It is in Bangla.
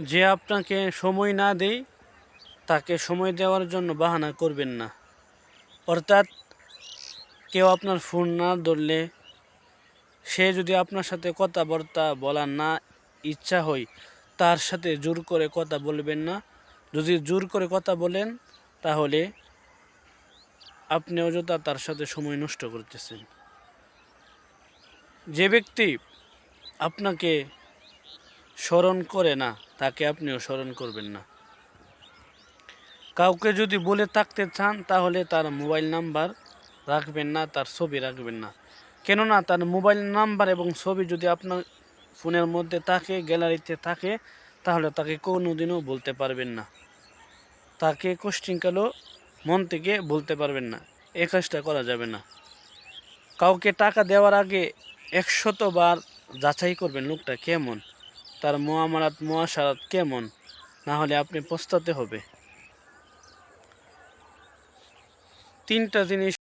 যে আপনাকে সময় না দেয় তাকে সময় দেওয়ার জন্য বাহানা করবেন না। অর্থাৎ কেউ আপনার ফোন না ধরলে সে যদি আপনার সাথে কথাবার্তা বলার না ইচ্ছা হয়, তার সাথে জোর করে কথা বলবেন না। যদি জোর করে কথা বলেন, তাহলে আপনি অযথা তার সাথে সময় নষ্ট করতেছেন। যে ব্যক্তি আপনাকে স্মরণ করে না তাকে আপনিও স্মরণ করবেন না। কাউকে যদি বলে থাকতে চান, তাহলে তার মোবাইল নাম্বার রাখবেন না, তার ছবি রাখবেন না। কেননা, তার মোবাইল নাম্বার এবং ছবি যদি আপনার ফোনের মধ্যে থাকে, গ্যালারিতে থাকে, তাহলে তাকে কোনোদিনও বলতে পারবেন না। তাকে কোশ্চিনকালও মন থেকে বলতে পারবেন না। এ কাজটা করা যাবে না। কাউকে টাকা দেওয়ার আগে একশত বার যাচাই করবেন লোকটা কেমন। তার মোয়ামারাত মোয়াশারাত কেমন? না হলে আপনি পস্তাতে হবে। তিনটা জিনিস